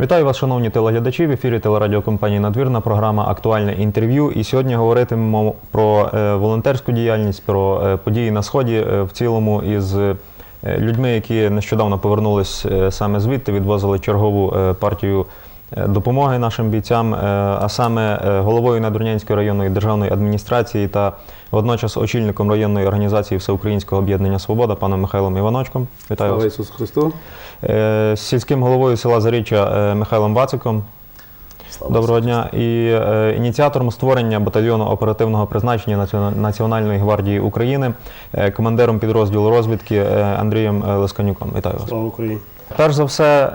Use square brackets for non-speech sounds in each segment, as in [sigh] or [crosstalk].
Вітаю вас, шановні телеглядачі. В ефірі телерадіокомпанії Надвірна, програма Актуальне інтерв'ю. І сьогодні говоритимемо про е, волонтерську діяльність, про е, події на сході е, в цілому із людьми, які нещодавно повернулись саме звідти, відвозили чергову партію допомоги нашим бійцям, а саме головою Надвірнянської районної державної адміністрації та водночас очільником районної організації Всеукраїнського об'єднання Свобода паном Михайлом Іваночком. Вітаю Слава вас. Ісусу Христу. Е, з сільським головою села Заріччя е, Михайлом Вациком. Доброго дня. І е, ініціатором створення батальйону оперативного призначення Націона- Національної гвардії України, е, командиром підрозділу розвідки е, Андрієм Лисканюком. Вітаю вас. Слава Україні. Перш за все,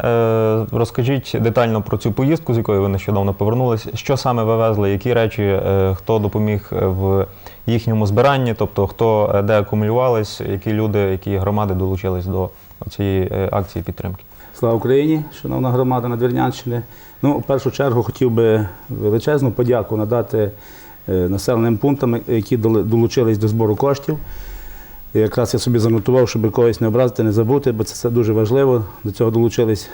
е, розкажіть детально про цю поїздку, з якої ви нещодавно повернулись. Що саме ви везли, які речі, е, хто допоміг в їхньому збиранні, тобто хто е, де акумулювались, які люди, які громади долучились до цієї е, акції підтримки. Слава Україні, шановна громада Надвірнянщини. Ну, в першу чергу хотів би величезну подяку надати е, населеним пунктам, які долучились до збору коштів. Якраз я собі занотував, щоб когось не образити, не забути, бо це все дуже важливо. До цього долучились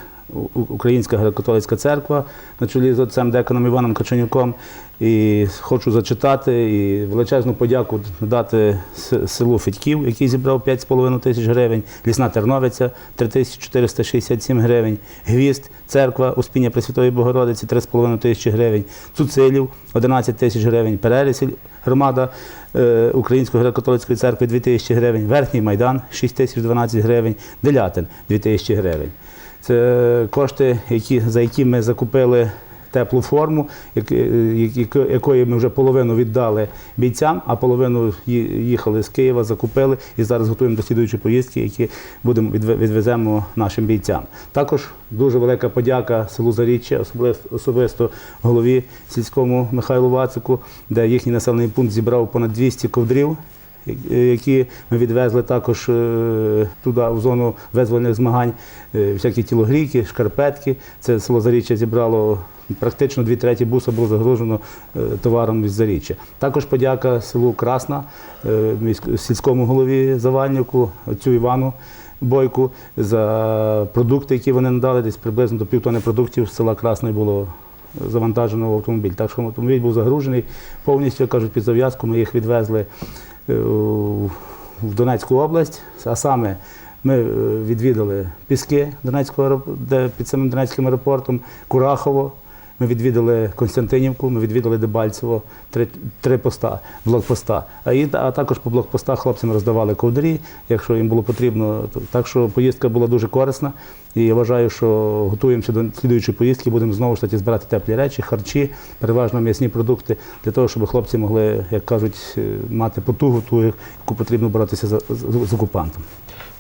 Українська греко-католицька церква на чолі з отцем деканом Іваном Качанюком. І хочу зачитати і величезну подяку надати селу Федьків, який зібрав 5,5 тисяч гривень, лісна Терновиця 3467 гривень, Гвізд, церква Успіння Пресвятої Богородиці 3,5 тисячі гривень, Цуцилів 11 тисяч гривень, Перелісіль, громада е, Української греко-католицької церкви 2 тисячі гривень, Верхній Майдан 6 тисяч 12 гривень, Делятин 2 тисячі гривень. Це кошти, які, за які ми закупили теплу форму, якої ми вже половину віддали бійцям, а половину їхали з Києва, закупили і зараз готуємо до слідуючої поїздки, які будемо відвеземо нашим бійцям. Також дуже велика подяка селу Заріччя, особисто голові сільському Михайлу Вацику, де їхній населений пункт зібрав понад 200 ковдрів які ми відвезли також е, туди, в зону визвольних змагань, е, всякі тілогрійки, шкарпетки. Це село Заріччя зібрало практично дві треті буса було загружено е, товаром із Заріччя. Також подяка селу Красна, сільському голові Завальнику, отцю Івану. Бойку за продукти, які вони надали, десь приблизно до півтони продуктів з села Красної було завантажено в автомобіль. Так що автомобіль був загружений повністю, кажуть, під зав'язку. Ми їх відвезли в в Донецьку область, а саме ми е, відвідали Піски Донецького де під самим Донецьким аеропортом, Курахово. Ми відвідали Константинівку, ми відвідали Дебальцево, три, три поста, блокпоста. А, і, а також по блокпостах хлопцям роздавали ковдрі, якщо їм було потрібно. Так що поїздка була дуже корисна. І я вважаю, що готуємося до слідуючої поїздки, будемо знову ж таки збирати теплі речі, харчі, переважно м'ясні продукти, для того, щоб хлопці могли, як кажуть, е, мати потугу, ту, яку потрібно боротися за- з, з окупантом.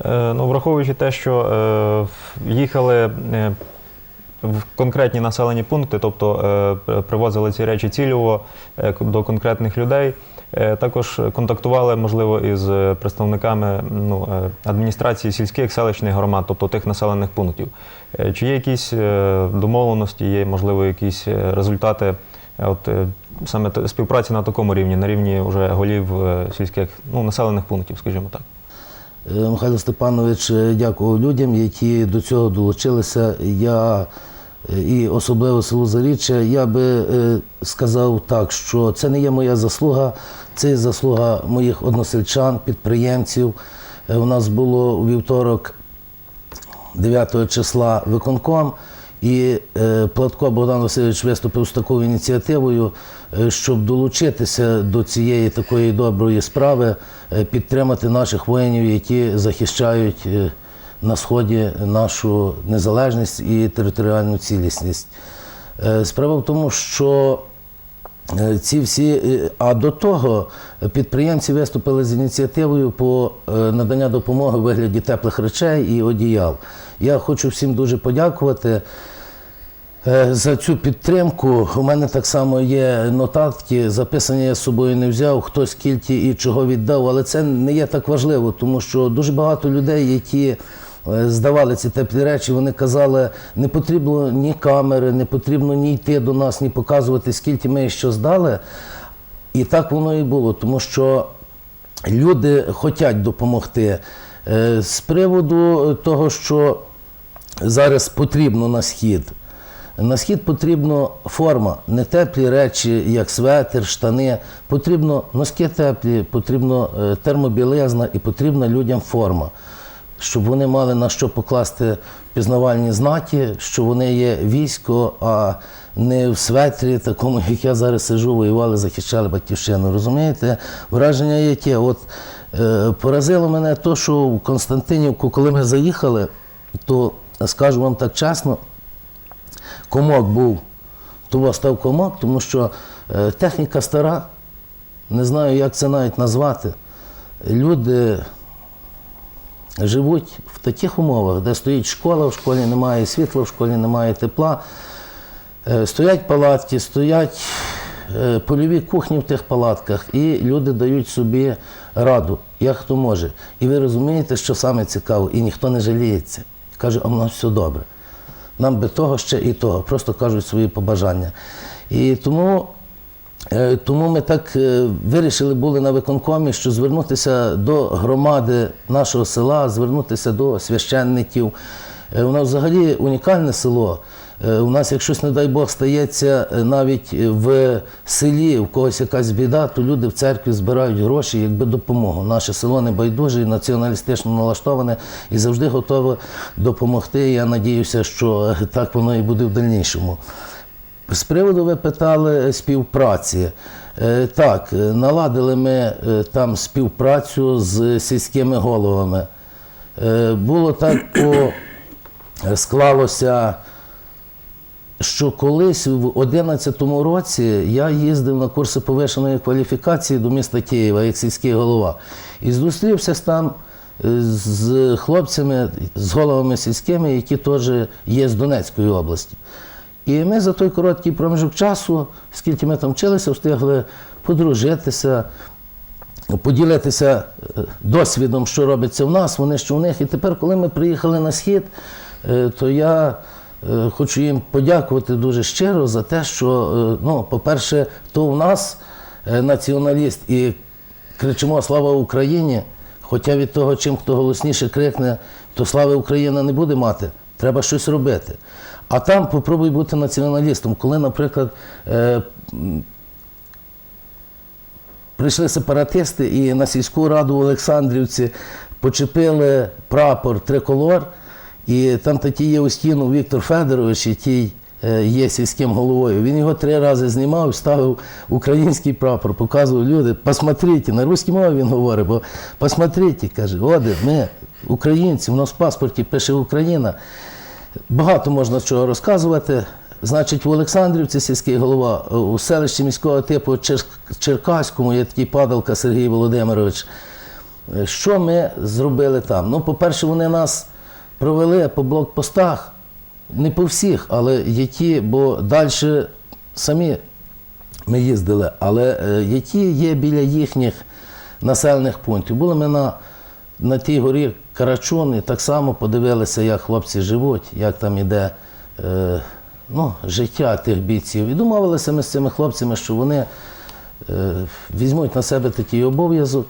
Е, Ну, враховуючи те, що е, їхали е, в конкретні населені пункти, тобто е, привозили ці речі цільово е, до конкретних людей. е, Також контактували, можливо, із представниками ну, адміністрації сільських селищних громад, тобто тих населених пунктів. Чи є якісь домовленості, є, можливо, якісь результати от, саме співпраці на такому рівні, на рівні вже голів сільських ну, населених пунктів, скажімо так? Михайло Степанович дякував людям, які до цього долучилися. Я і особливо село Заріччя, я би е, сказав так, що це не є моя заслуга, це є заслуга моїх односельчан, підприємців. Е, У нас було у вівторок 9 числа виконком, і е, Платко Богдан Васильович виступив з такою ініціативою, щоб долучитися до цієї такої доброї справи, підтримати наших воїнів, які захищають на сході нашу незалежність і територіальну цілісність. Е, Справа в тому, що Е, Ці всі, е, а до того підприємці виступили з ініціативою по надання допомоги у вигляді теплих речей і одіял. Я хочу всім дуже подякувати. За цю підтримку у мене так само є нотатки, записані я з собою не взяв, хто скільки і чого віддав, але це не є так важливо, тому що дуже багато людей, які здавали ці теплі речі, вони казали, не потрібно ні камери, не потрібно ні йти до нас, ні показувати, скільки ми що здали. І так воно і було, тому що люди хочуть допомогти. Е, З приводу того, що зараз потрібно на схід. На схід потрібна форма, не теплі речі, як светр, штани. Потрібно носки теплі, потрібно е, термобілизна і потрібна людям форма, щоб вони мали на що покласти пізнавальні знаки, що вони є військо, а не в светрі, такому, [laughs] як я зараз сижу, воювали, захищали батьківщину. Розумієте? Враження яке? От е, поразило мене те, що в Константинівку, коли ми заїхали, то скажу вам так чесно, комок був, того став комок, тому що е, техніка стара, не знаю, як це навіть назвати. Люди живуть в таких умовах, де стоїть школа, в школі немає світла, в школі немає тепла. Е, Стоять палатки, стоять е, польові кухні в тих палатках, і люди дають собі раду, як хто може. І ви розумієте, що саме цікаво, і ніхто не жаліється. Каже, а в нас все добре. Нам би того ще і того, просто кажуть свої побажання. І тому, тому ми так е, вирішили були на виконкомі, що звернутися до громади нашого села, звернутися до священників. Е, У нас взагалі унікальне село. Е, У нас, як не дай Бог, стається е, навіть в селі, у когось якась біда, то люди в церкві збирають гроші, якби допомогу. Наше село не байдуже і націоналістично налаштоване і завжди готове допомогти. Я надіюся, що е, так воно і буде в дальнішому. З приводу ви питали співпраці. Е, Так, е, наладили ми е, там співпрацю з сільськими головами. Е, Було так, е, склалося, що колись в 2011 році я їздив на курси повишеної кваліфікації до міста Києва як сільський голова. І зустрівся там е, з хлопцями, з головами сільськими, які теж є з Донецької області. І ми за той короткий проміжок часу, скільки ми там вчилися, встигли подружитися, поділитися е, досвідом, що робиться в нас, вони що в них. І тепер, коли ми приїхали на схід, е, то я е, хочу їм подякувати дуже щиро за те, що, ну, по-перше, то в нас націоналіст і кричимо Слава Україні! Хоча від того, чим хто голосніше крикне, то слави Україна не буде мати. Треба щось робити. А там попробуй бути націоналістом. Коли, наприклад, е, прийшли сепаратисти і на сільську раду в Олександрівці почепили прапор триколор, і там такий є у стіну Віктор Федорович, який е, є сільським головою. Він його три рази знімав, ставив український прапор, показував люди, посмотрите, на русській мові він говорить, бо посмотрите, каже, оде, ми українці, у нас в паспорті пише Україна. Багато можна чого розказувати. Значить, в Олександрівці сільський голова, у селищі міського типу Чер- Черкаському є такий падалка Сергій Володимирович. Е, Що ми зробили там? Ну, по-перше, вони нас провели по блокпостах, не по всіх, але які, бо далі самі ми їздили, але е, які є біля їхніх населених пунктів. Були ми на, на тій горі Карачун і так само подивилися, як хлопці живуть, як там іде е, ну, життя тих бійців. І домовилися ми з цими хлопцями, що вони е, візьмуть на себе такий обов'язок,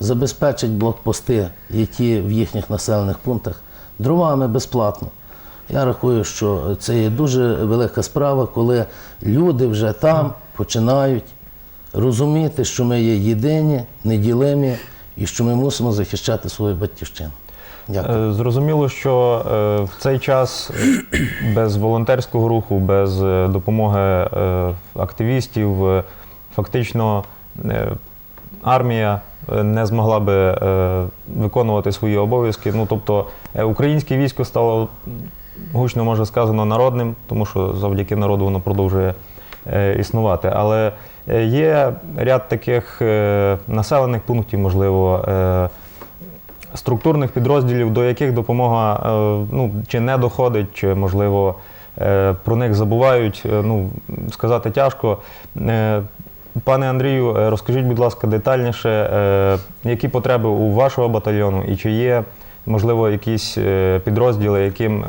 забезпечать блокпости, які в їхніх населених пунктах, дровами безплатно. Я рахую, що це є дуже велика справа, коли люди вже там починають розуміти, що ми є єдині, неділимі і що ми мусимо захищати свою батьківщину. Дякую. Е, Зрозуміло, що е, в цей час е, без волонтерського руху, без допомоги активістів, фактично армія не змогла би виконувати свої обов'язки. Ну, тобто українське військо стало гучно може сказано народним, тому що завдяки народу воно продовжує існувати. Але є ряд таких е, населених пунктів, можливо. е, структурних підрозділів, до яких допомога е, ну, чи не доходить, чи, можливо, е, про них забувають. Е, Ну, сказати тяжко. Е, Пане Андрію, е, розкажіть, будь ласка, детальніше, е, які потреби у вашого батальйону і чи є, можливо, якісь е, підрозділи, яким е,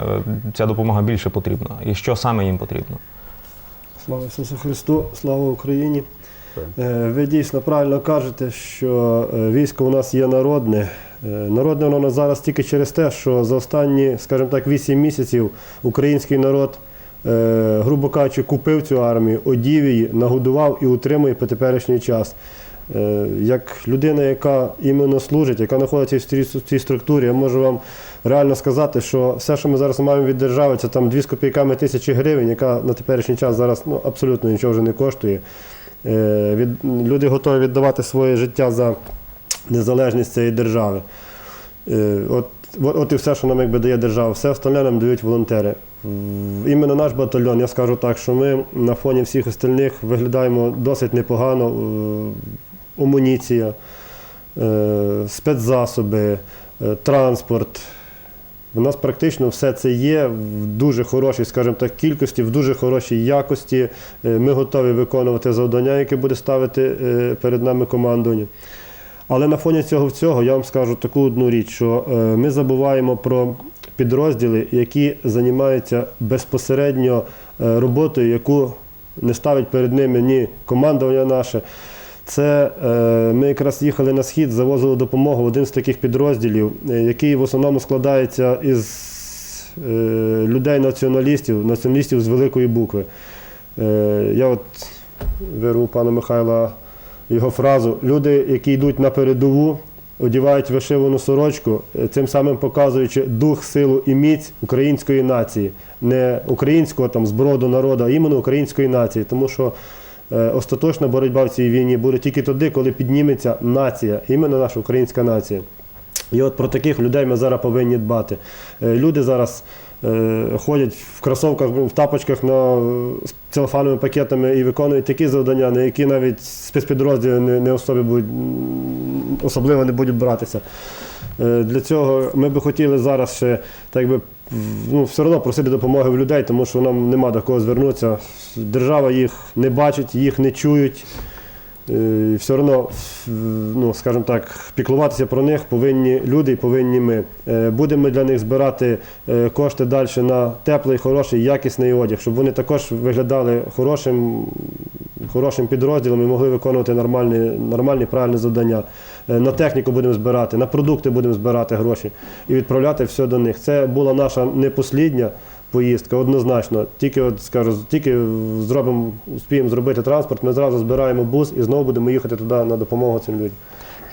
ця допомога більше потрібна, і що саме їм потрібно? Слава Ісусу Христу, слава Україні. Е, Ви дійсно правильно кажете, що е, військо у нас є народне. Е, Народне воно зараз тільки через те, що за останні, скажімо так, 8 місяців український народ грубо кажучи, купив цю армію, одів її, нагодував і утримує по теперішній час. Як людина, яка іменно служить, яка знаходиться в цій структурі, я можу вам реально сказати, що все, що ми зараз маємо від держави, це там 2 з копійками тисячі гривень, яка на теперішній час зараз ну, абсолютно нічого вже не коштує. Е, Від, люди готові віддавати своє життя за незалежність цієї держави. Е, От, от, от і все, що нам якби дає держава, все остальне нам дають волонтери. Іменно наш батальйон, я скажу так, що ми на фоні всіх остальних виглядаємо досить непогано. Е, Амуніція, е, спецзасоби, е, транспорт. У нас практично все це є в дуже хорошій, скажімо так, кількості, в дуже хорошій якості. Е, Ми готові виконувати завдання, яке буде ставити е, перед нами командування. Але на фоні цього всього я вам скажу таку одну річ, що е, ми забуваємо про підрозділи, які займаються безпосередньо роботою, яку не ставить перед ними ні командування наше. Це е, ми якраз їхали на схід, завозили допомогу в один з таких підрозділів, е, який в основному складається із е, людей-націоналістів, націоналістів з великої букви. Я от вирву пана Михайла його фразу. Люди, які йдуть на передову, одягають вишивану сорочку, цим самим показуючи дух, силу і міць української нації, не українського там зброду народу, а іменно української нації. Тому що остаточна боротьба в цій війні буде тільки тоді, коли підніметься нація, іменно наша українська нація. І от про таких людей ми зараз повинні дбати. Е, Люди зараз е, ходять в кросовках, в тапочках на, целофановими пакетами і виконують такі завдання, на які навіть спецпідрозділи не, особі будуть, особливо не будуть братися. Е, Для цього ми би хотіли зараз ще так би, ну, все одно просити допомоги в людей, тому що нам нема до кого звернутися. Держава їх не бачить, їх не чують. Е, і Все одно, ну, скажімо так, піклуватися про них повинні люди і повинні ми. Е, Будемо для них збирати е, кошти далі на теплий, хороший, якісний одяг, щоб вони також виглядали хорошим, хорошим підрозділом і могли виконувати нормальні, нормальні правильні завдання. Е, На техніку будемо збирати, на продукти будемо збирати гроші і відправляти все до них. Це була наша не послідня поїздка, однозначно. Тільки от скажу, тільки зробимо, успіємо зробити транспорт, ми зразу збираємо бус і знову будемо їхати туди на допомогу цим людям.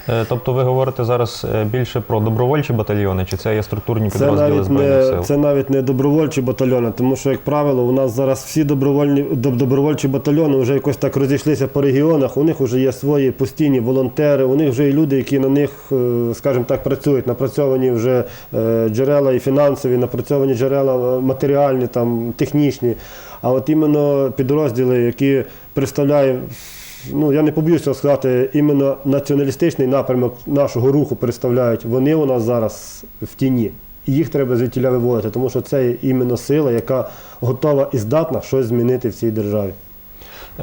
Е, Тобто ви говорите зараз е, більше про добровольчі батальйони, чи це є структурні Це підрозділи навіть, Збройних не, сил? це навіть не добровольчі батальйони, тому що, як правило, у нас зараз всі добровольні, добровольчі батальйони вже якось так розійшлися по регіонах, у них вже є свої постійні волонтери, у них вже є люди, які на них, е, скажімо так, працюють, напрацьовані вже джерела і фінансові, напрацьовані джерела матеріальні, там, технічні. А от іменно підрозділи, які представляють ну я не побоюся сказати, іменно націоналістичний напрямок нашого руху представляють. Вони у нас зараз в тіні. І їх треба звідтіля виводити, тому що це є іменно сила, яка готова і здатна щось змінити в цій державі.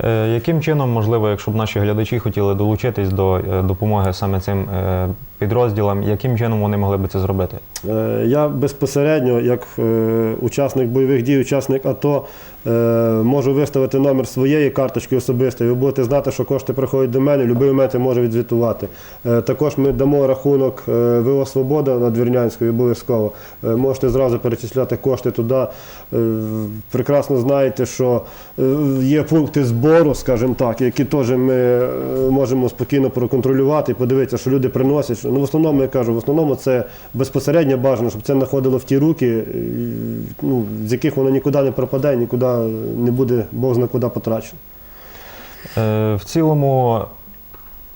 Е, Яким чином, можливо, якщо б наші глядачі хотіли долучитись до е, допомоги саме цим е, підрозділам, яким чином вони могли би це зробити? Е, Я безпосередньо, як е, учасник бойових дій, учасник АТО, е, можу виставити номер своєї карточки особистої. Ви будете знати, що кошти приходять до мене, будь-який момент я можу відзвітувати. Також ми дамо рахунок ВО Свобода над Вірнянською обов'язково. Можете зразу перечисляти кошти туди. Прекрасно знаєте, що є пункти збору, скажімо так, які теж ми можемо спокійно проконтролювати і подивитися, що люди приносять. Ну, в основному я кажу, в основному це безпосередньо бажано, щоб це знаходило в ті руки, е, ну, з яких воно нікуди не пропаде, нікуди не буде Бог зна куди потрачено. Е, В цілому,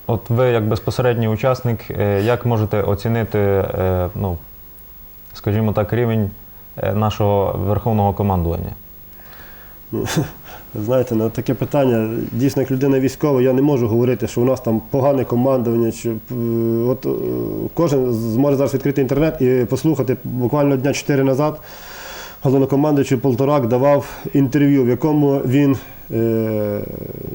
от ви як безпосередній учасник, е, як можете оцінити, е, ну, скажімо так, рівень е, нашого верховного командування? Знаєте, на таке питання, дійсно, як людина військова, я не можу говорити, що у нас там погане командування. Чи, е, от, е, кожен зможе зараз відкрити інтернет і послухати буквально дня 4 назад. Головнокомандуючий Полторак давав інтерв'ю, в якому він е,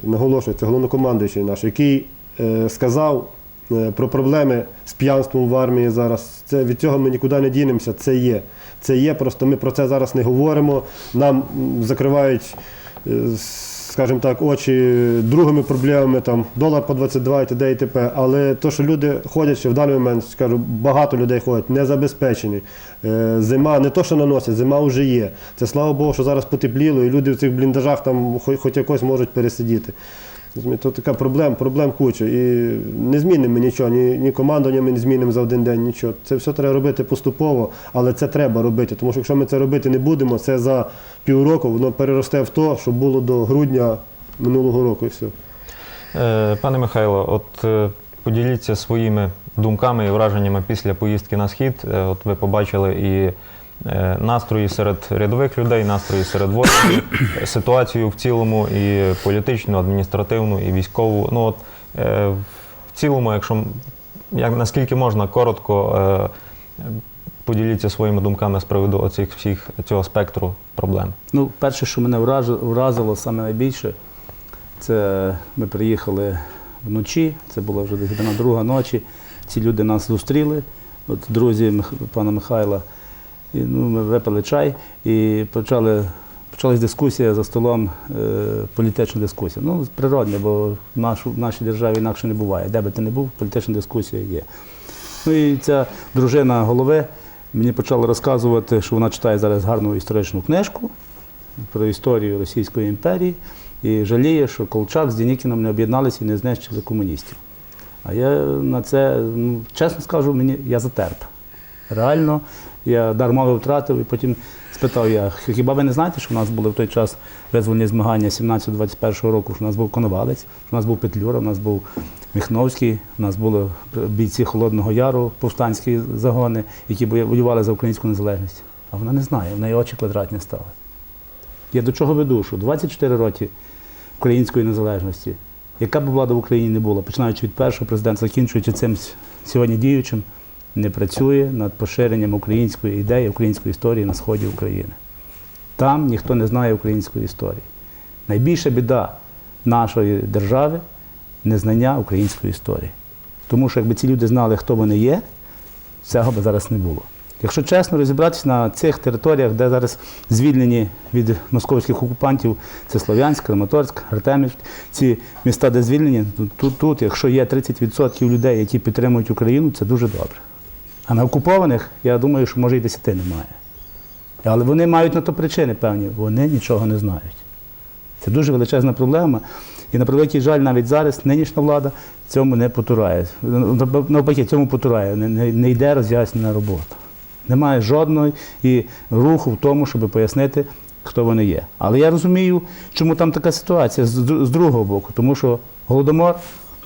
наголошується, головнокомандуючий наш, який е, сказав е, про проблеми з п'янством в армії зараз. Це, від цього ми нікуди не дінемося, це є. Це є, просто ми про це зараз не говоримо. Нам закривають скажімо так, очі другими проблемами, там долар по 22 і т.д. і т.п. Але то, що люди ходять що в даний момент, скажу, багато людей ходять, не забезпечені. Е, Зима не то, що наносять, зима вже є. Це слава Богу, що зараз потепліло, і люди в цих бліндажах там хоч якось можуть пересидіти. То така проблем, проблем куча. І не змінимо нічого, ні, ні командування ми не змінимо за один день, нічого. Це все треба робити поступово, але це треба робити. Тому що якщо ми це робити не будемо, це за півроку воно переросте в те, що було до грудня минулого року і все. Е, Пане Михайло, от е, поділіться своїми думками і враженнями після поїздки на схід. Е, От ви побачили і настрої серед рядових людей, настрої серед воїнів, е, [coughs] ситуацію в цілому, і політичну, адміністративну, і військову. Ну от е, в цілому, якщо як наскільки можна коротко. е, Поділіться своїми думками з приводу оцих всіх цього спектру проблем. Ну, перше, що мене вразило саме найбільше, це ми приїхали вночі, це була вже десь друга ночі. Ці люди нас зустріли, от друзі пана Михайла. І, ну, ми випили чай і почали, почалась дискусія за столом, е, політична дискусія. Ну, природне, бо в, нашу, в нашій державі інакше не буває. Де би ти не був, політична дискусія є. Ну і ця дружина голови мені почала розказувати, що вона читає зараз гарну історичну книжку про історію Російської імперії і жаліє, що Колчак з Дінікіном не об'єдналися і не знищили комуністів. А я на це, ну, чесно скажу, мені я затерп. Реально, я дар мови втратив і потім спитав я, хіба ви не знаєте, що в нас були в той час визвольні змагання 17-21 року, що в нас був Коновалець, в нас був Петлюра, в нас був Міхновський, у нас були бійці Холодного Яру, повстанські загони, які воювали за українську незалежність. А вона не знає, в неї очі квадратні стали. Я до чого веду, що 24 роки української незалежності, яка б влада в Україні не була, починаючи від першого президента, закінчуючи цим сьогодні діючим, не працює над поширенням української ідеї, української історії на сході України. Там ніхто не знає української історії. Найбільша біда нашої держави незнання української історії. Тому що якби ці люди знали, хто вони є, цього би зараз не було. Якщо чесно розібратися на цих територіях, де зараз звільнені від московських окупантів, це Слов'янськ, Краматорськ, Артемівськ, ці міста, де звільнені, тут, тут, якщо є 30% людей, які підтримують Україну, це дуже добре. А на окупованих, я думаю, що може і десяти немає. Але вони мають на то причини певні, вони нічого не знають. Це дуже величезна проблема. І на превеликий жаль, навіть зараз нинішня влада цьому не потурає. Навпаки, цьому потурає, не, не, не йде роз'яснена робота. Немає жодної руху в тому, щоб пояснити, хто вони є. Але я розумію, чому там така ситуація з, з другого боку, тому що голодомор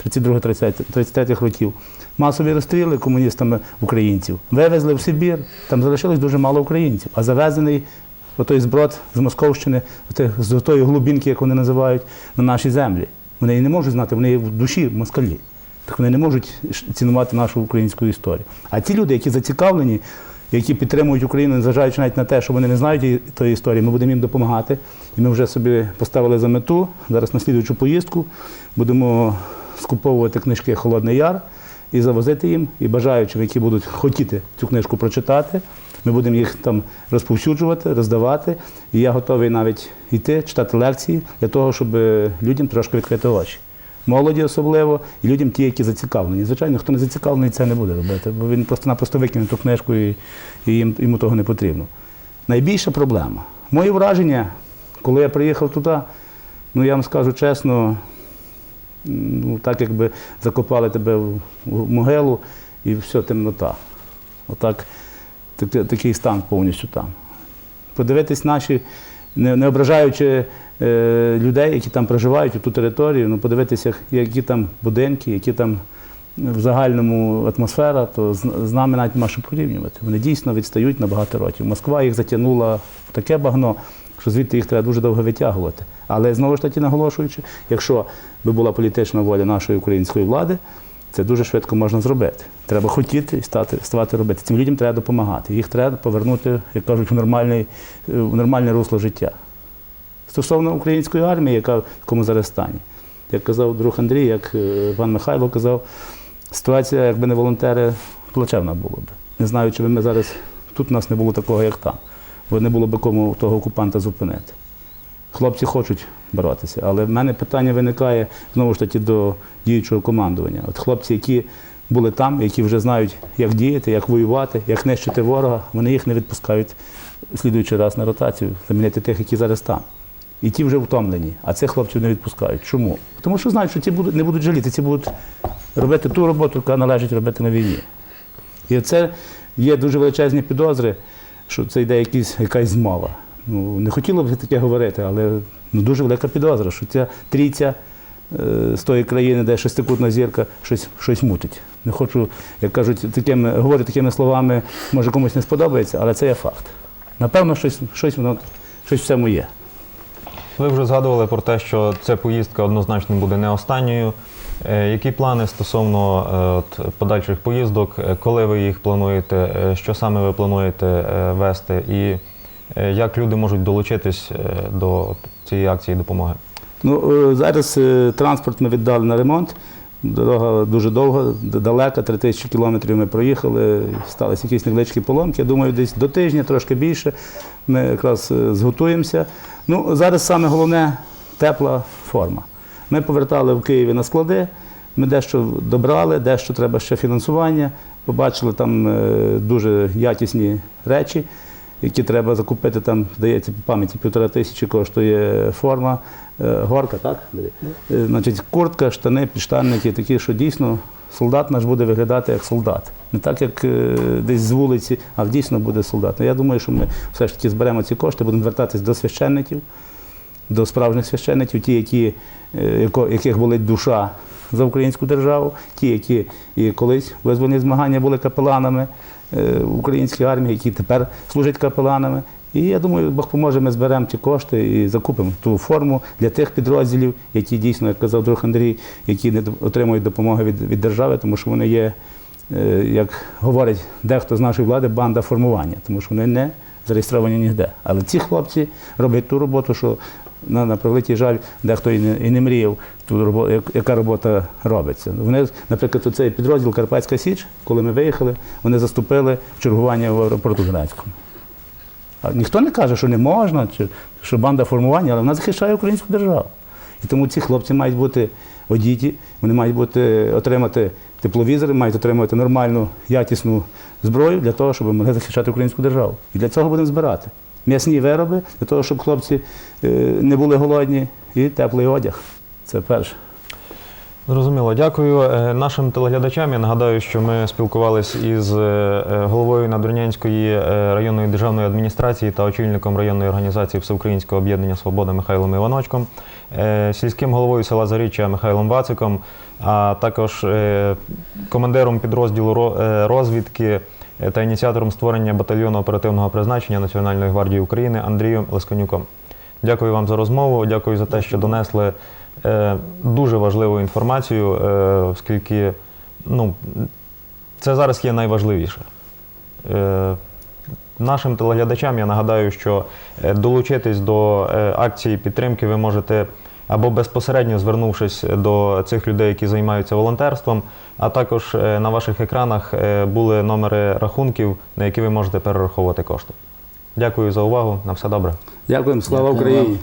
32-33 років, масові розстріли комуністами українців, вивезли в Сибір, там залишилось дуже мало українців, а завезений отой зброд з Московщини, з тої глубинки, як вони називають, на наші землі. Вони її не можуть знати, вони в душі москалі. Так вони не можуть цінувати нашу українську історію. А ті люди, які зацікавлені, які підтримують Україну, незважаючи навіть на те, що вони не знають тої історії, ми будемо їм допомагати. І ми вже собі поставили за мету зараз на слідуючу поїздку будемо скуповувати книжки Холодний Яр і завозити їм, і бажаючим, які будуть хотіти цю книжку прочитати. Ми будемо їх там розповсюджувати, роздавати. І я готовий навіть йти, читати лекції для того, щоб е, людям трошки відкрити очі. Молоді особливо, і людям ті, які зацікавлені. Звичайно, хто не зацікавлений, це не буде робити, бо він просто-напросто викине ту книжку і, і їм, йому того не потрібно. Найбільша проблема. Мої враження, коли я приїхав туди, ну я вам скажу чесно, ну, так якби закопали тебе в, могилу і все, темнота. Отак, так, такий стан повністю там. Подивитись наші, не, не ображаючи е, людей, які там проживають у ту територію, ну подивитися, які там будинки, які там в загальному атмосфера, то з нами навіть нема що порівнювати. Вони дійсно відстають на багато років. Москва їх затягнула в таке багно, що звідти їх треба дуже довго витягувати. Але знову ж таки наголошуючи, якщо би була політична воля нашої української влади, це дуже швидко можна зробити. Треба хотіти і стати, ставати робити. Цим людям треба допомагати. Їх треба повернути, як кажуть, в, нормальний, в нормальне русло життя. Стосовно української армії, яка в якому зараз стані. Як казав друг Андрій, як е, пан Михайло казав, ситуація, якби не волонтери, плачевна була б. Не знаю, чи би ми зараз тут у нас не було такого, як там, бо не було б кому того окупанта зупинити. Хлопці хочуть боротися. Але в мене питання виникає знову ж таки до діючого командування. От хлопці, які були там, які вже знають, як діяти, як воювати, як нищити ворога, вони їх не відпускають слідуючий раз на ротацію, замінити тих, які зараз там. І ті вже втомлені, а цих хлопців не відпускають. Чому? Тому що знають, що ці будуть, не будуть жаліти, ці будуть робити ту роботу, яка належить робити на війні. І це є дуже величезні підозри, що це йде якісь, якась змова. Ну, не хотіло б таке говорити, але ну, дуже велика підозра, що ця трійця е, з тої країни, де шестикутна зірка, щось, щось мутить. Не хочу, як кажуть, такими, говорю такими словами, може комусь не сподобається, але це є факт. Напевно, щось, щось, воно, щось в цьому є. Ви вже згадували про те, що ця поїздка однозначно буде не останньою. Е, Які плани стосовно е, от, подальших поїздок? Е, Коли ви їх плануєте? Що саме ви плануєте вести? І як люди можуть долучитись до цієї акції допомоги? Ну, зараз транспорт ми віддали на ремонт. Дорога дуже довга, далека, 3 тисячі кілометрів ми проїхали, сталися якісь невеличкі поломки. Я думаю, десь до тижня, трошки більше. Ми якраз зготуємося. Ну, зараз саме головне тепла форма. Ми повертали в Києві на склади, ми дещо добрали, дещо треба ще фінансування. Побачили там е, дуже якісні речі які треба закупити, там, здається, по пам'яті півтора тисячі коштує форма, е, горка, так? Е, Значить, куртка, штани, підштанники, такі, що дійсно солдат наш буде виглядати як солдат. Не так, як десь з вулиці, а дійсно буде солдат. Ну, Я думаю, що ми все ж таки зберемо ці кошти, будемо звертатись до священників, до справжніх священників, ті, які, е, яких болить душа за українську державу, ті, які і колись визвольні змагання були капеланами е, в українській армії, які тепер служать капеланами. І я думаю, Бог поможе, ми зберемо ці кошти і закупимо ту форму для тих підрозділів, які дійсно, як казав друг Андрій, які не отримують допомоги від, від держави, тому що вони є, е, як говорить дехто з нашої влади, банда формування, тому що вони не зареєстровані ніде. Але ці хлопці роблять ту роботу, що на, на превеликий жаль, дехто і не, і не мріяв, ту яка робота робиться. Вони, наприклад, цей підрозділ Карпатська Січ, коли ми виїхали, вони заступили чергування в аеропорту Гданському. Ніхто не каже, що не можна, чи що банда формування, але вона захищає українську державу. І тому ці хлопці мають бути одіті, вони мають бути, отримати тепловізори, мають отримати нормальну, якісну зброю для того, щоб могли захищати українську державу. І для цього будемо збирати. М'ясні вироби, для того, щоб хлопці е, не були голодні, і теплий одяг. Це перше. Зрозуміло, дякую Е, нашим телеглядачам. Я нагадаю, що ми спілкувалися із е, головою Надвірнянської районної державної адміністрації та очільником районної організації Всеукраїнського об'єднання Свобода Михайлом Іваночком, сільським головою села Заріччя Михайлом Вациком, а також командиром підрозділу розвідки та ініціатором створення батальйону оперативного призначення Національної гвардії України Андрієм Лесканюком. Дякую вам за розмову. Дякую за те, що донесли е, дуже важливу інформацію, е, оскільки ну, це зараз є найважливіше. Е, нашим телеглядачам я нагадаю, що долучитись до акції підтримки ви можете або безпосередньо звернувшись до цих людей, які займаються волонтерством, а також е, на ваших екранах е, були номери рахунків, на які ви можете перераховувати кошти. Дякую за увагу. На все добре. Дякуємо, слава Дякую Україні!